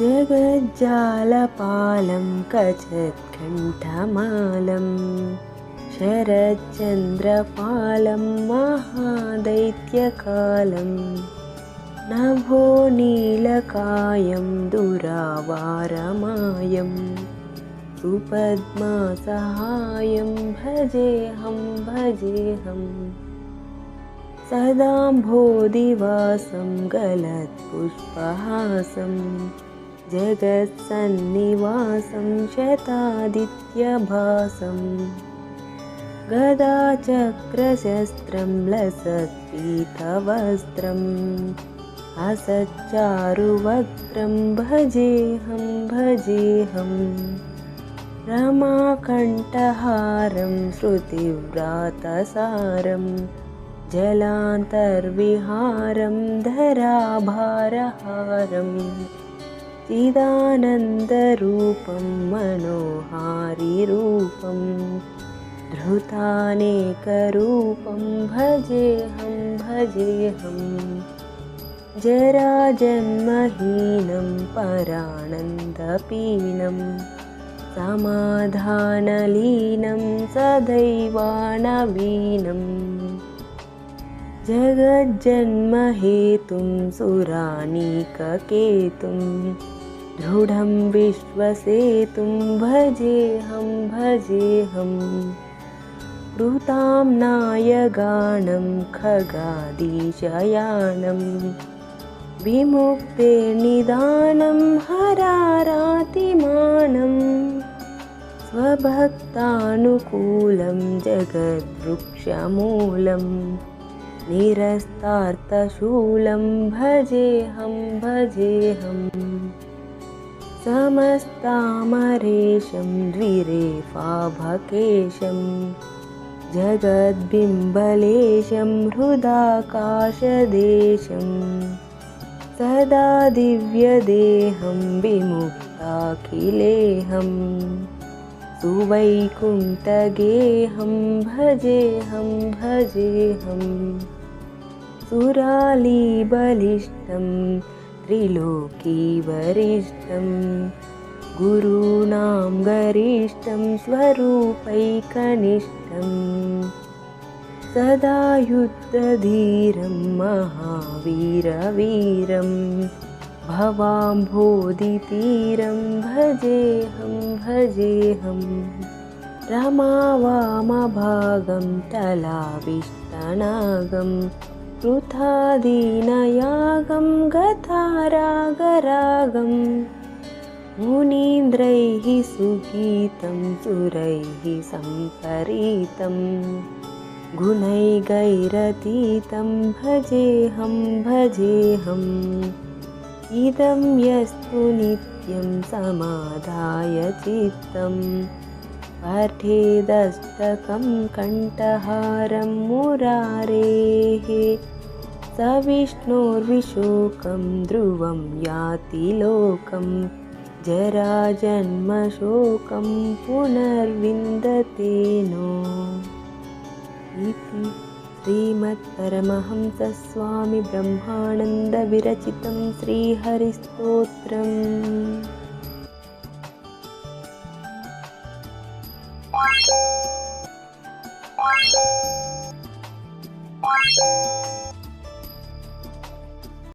जगज्जालपालं कचत्कण्ठमालं शरच्चन्द्रपालं महादैत्यकालं नभो नीलकायं दुरावारमायं सुपद्मासहायं भजेऽहं भजेऽहम् सदाम्भोदिवासं गलत्पुष्पहासं जगत्सन्निवासं शतादित्यभासं गदाचक्रशस्त्रं लसत्पीतवस्त्रम् असच्चारुवक्त्रं भजेऽहं भजेऽहं रमाकण्ठहारं श्रुतिव्रातसारम् जलान्तर्विहारं धराभारहारं चिदानन्दरूपं मनोहारिरूपं धृतानेकरूपं भजेऽहं भजेऽहं जराजन्महीनं परानन्दपीनं समाधानलीनं सदैवानवीनम् जगज्जन्महेतुं सुरानीककेतुं दृढ़ं विश्वसे तुं भजे हम भजे हम ऋतां नायगाणं खगादिशयानं। विमुक्तेर्निदानं हरारातिमानं। स्वभक्तानुकूलं, जगद्वृक्षमूलं। निरस्तार्थशूलं भजेऽहं भजेऽहम् समस्तामरेशं द्विरेफाभकेशं जगद्बिम्बलेशं हृदाकाशदेशं सदा दिव्यदेहं विमुक्ताखिलेऽहं सुवैकुण्ठगेहं भजेऽहं भजेऽहम् सुरालीबलिष्ठं त्रिलोकीवरिष्ठं। गुरूणां गरिष्ठं स्वरूपैकनिष्ठं। सदा युद्धधीरं महावीरवीरं भवाम्भोदितीरं भजेऽहं भजेऽहं रमावामभागं तलाविष्टनागम् कृथादीनयागं गतारागरागं मुनीन्द्रैः सुगीतं सुरैः सम्परीतं गुणैगैरतीतं भजेऽहं भजेऽहम् इदं यस्तु नित्यं समाधाय चित्तम् पाठेदस्तकं कण्ठहारं मुरारेः। स विष्णोर्विशोकं ध्रुवं याति लोकं। जराजन्मशोकं पुनर्विन्दते नो इति श्रीमत्परमहंसस्वामि ब्रह्मानन्दविरचितं श्रीहरिस्तोत्रम् Bye.